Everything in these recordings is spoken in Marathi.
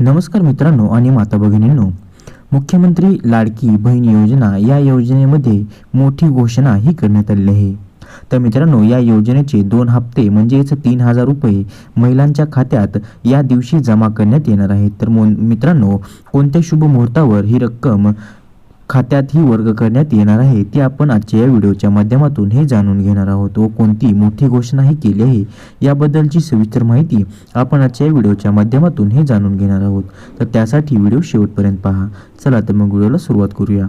नमस्कार मित्रांनो आणि माता भगिनींनो मुख्यमंत्री लाडकी बहीण योजना या योजनेमध्ये मोठी घोषणा ही करण्यात आलेली आहे. तर मित्रांनो या योजनेचे दोन हप्ते म्हणजेच तीन हजार रुपये महिलांच्या खात्यात या दिवशी जमा करण्यात येणार आहेत. तर मो मित्रांनो कोणत्या शुभ मुहूर्तावर ही रक्कम खात्यात ही वर्ग करण्यात येणार आहे. ती आपण आजच्या या व्हिडिओच्या माध्यमातून हे जाणून घेणार आहोत. व कोणती मोठी घोषणाही केली आहे याबद्दलची सविस्तर माहिती आपण आजच्या या व्हिडिओच्या माध्यमातून हे जाणून घेणार आहोत. तर त्यासाठी व्हिडिओ शेवटपर्यंत पहा. चला तर मग व्हिडिओला सुरुवात करूया.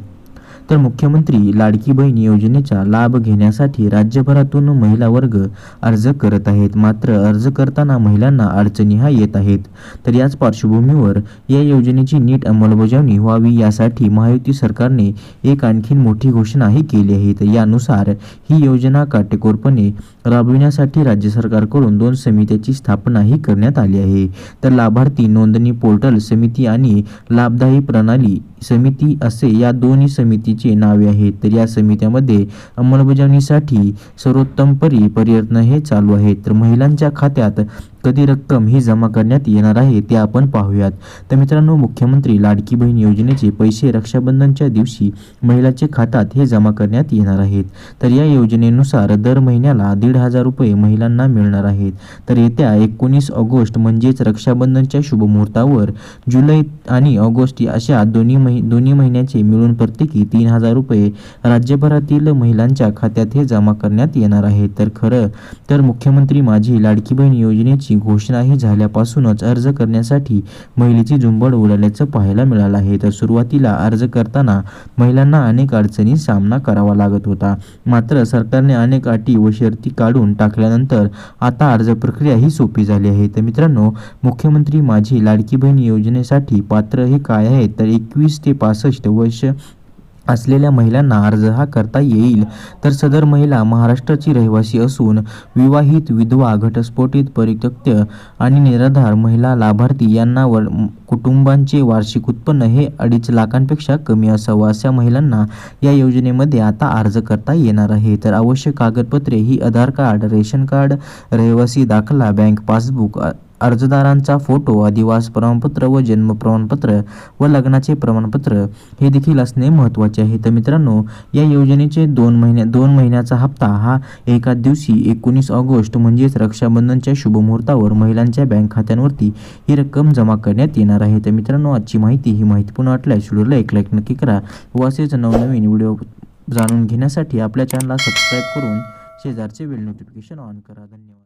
तर मुख्यमंत्री लाडकी बहीण योजनेचा लाभ घेण्यासाठी राज्यभरातून महिला वर्ग अर्ज करत आहेत. मात्र अर्ज करताना महिलांना अडचणी हा येत आहेत. तर याच पार्श्वभूमीवर या योजनेची नीट अंमलबजावणी व्हावी यासाठी महायुती सरकारने एक आणखीन मोठी घोषणाही केली आहे. तर यानुसार ही योजना काटेकोरपणे राबविण्यासाठी राज्य सरकारकडून दोन समित्याची स्थापनाही करण्यात आली आहे. तर लाभार्थी नोंदणी पोर्टल समिती आणि लाभदायी प्रणाली समिती असे या दोन्ही समिती समितीची नावे आहेत. तर या समित्यामध्ये अंमलबजावणीसाठी सर्वोत्तमपरी प्रयत्न हे चालू आहेत तर महिलांच्या खात्यात कधी रक्कम ही जमा करण्यात येणार आहे ते आपण पाहूयात. तर मित्रांनो मुख्यमंत्री लाडकी बहीण योजनेचे पैसे रक्षाबंधनच्या दिवशी महिलाच्या खात्यात हे जमा करण्यात येणार आहेत. तर या योजनेनुसार दर महिन्याला दीड हजार रुपये महिलांना मिळणार आहेत. तर येत्या एकोणीस ऑगस्ट म्हणजेच रक्षाबंधनच्या शुभमुहूर्तावर जुलै आणि ऑगस्ट अशा दोन्ही महि दोन्ही महिन्याचे मिळून प्रत्येकी तीन हजार रुपये राज्यभरातील महिलांच्या खात्यात हे जमा करण्यात येणार आहे तर खरं तर मुख्यमंत्री माझी लाडकी बहीण योजनेची घोषणाही झाल्यापासूनच अर्ज करण्यासाठी महिलेची झुंबड उडाल्याचं पाहायला मिळालं आहे. तर सुरुवातीला अर्ज करताना महिलांना अनेक अडचणी सामना करावा लागत होता. मात्र सरकारने अनेक अटी व शर्ती काढून टाकल्यानंतर आता अर्ज प्रक्रिया ही सोपी झाली आहे. तर मित्रांनो मुख्यमंत्री माझी लाडकी बहीण योजनेसाठी पात्र हे काय आहे तर एकवीस ते पासष्ट वर्ष असलेल्या महिलांना अर्ज हा करता येईल. तर सदर महिला महाराष्ट्राची रहिवासी असून विवाहित विधवा घटस्फोटित परित्यक्त आणि निराधार महिला लाभार्थी यांना वर कुटुंबांचे वार्षिक उत्पन्न हे अडीच लाखांपेक्षा कमी असावं अशा महिलांना या योजनेमध्ये आता अर्ज करता येणार आहे. तर आवश्यक कागदपत्रे ही आधार कार्ड रेशन कार्ड रहिवासी दाखला बँक पासबुक अर्जदारांचा फोटो अधिवास प्रमाणपत्र व जन्म प्रमाणपत्र व लग्नाचे प्रमाणपत्र हे देखील असणे महत्त्वाचे आहे. तर मित्रांनो या योजनेचे दोन महिन्या दोन महिन्याचा हप्ता हा एका दिवशी एकोणीस ऑगस्ट म्हणजेच रक्षाबंधनच्या शुभमुहूर्तावर महिलांच्या बँक खात्यांवरती ही रक्कम जमा करण्यात येणार आहे. तर मित्रांनो आजची माहिती ही माहितीपूर्ण वाटल्यास व्हिडिओला एक लाईक नक्की करा व असेच नवनवीन व्हिडिओ जाणून घेण्यासाठी आपल्या चॅनलला सबस्क्राईब करून शेजारचे बेल नोटिफिकेशन ऑन करा. धन्यवाद.